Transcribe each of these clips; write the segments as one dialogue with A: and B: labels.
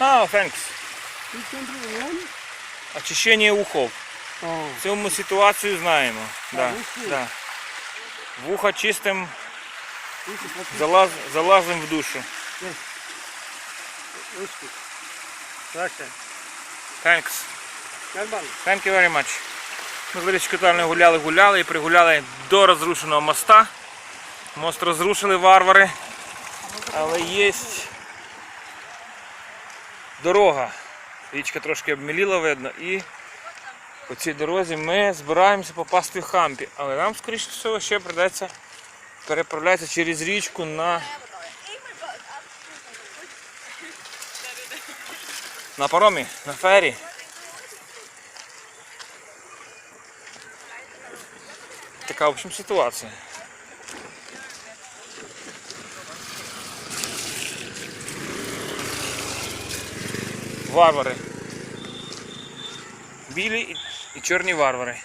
A: А, thanks. Очищення ухов. Цю ми ситуацію знаємо. Да, да. Вуха чистим, залаз, залазимо в душу. Thanks. Thank you very much. Ми з Ларічкою гуляли, гуляли і пригуляли до розрушеного моста. Мост розрушили варвари. Але є дорога. Річка трошки обміліла, видно. І по цій дорозі ми збираємося попасти в хампі. Але нам, скоріше всього, ще придеться переправлятися через річку на, на паромі, на фері. Така, в общем, ситуація. Варвари. Білі і, чорні варвари.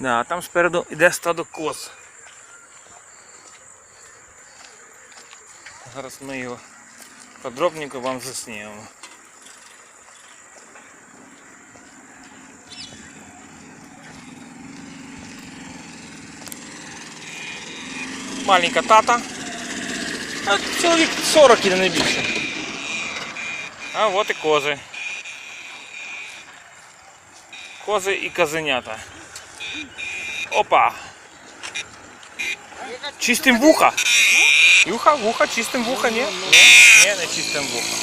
A: Да, а там спереду йде стадо коз. Зараз ми його подробненько вам заснімемо. Маленька тата. А, чоловік 40 і не більше. А от і кози. Кози і козенята. Опа. Чистим вуха. Юха, вуха, чистим вуха, ні? Ні, не чистим вуха.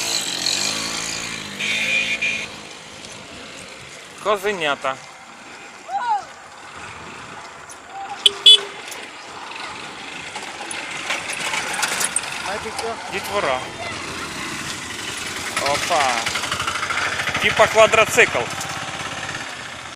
A: Козенята. Дітвора. Опа. Типа квадроцикл.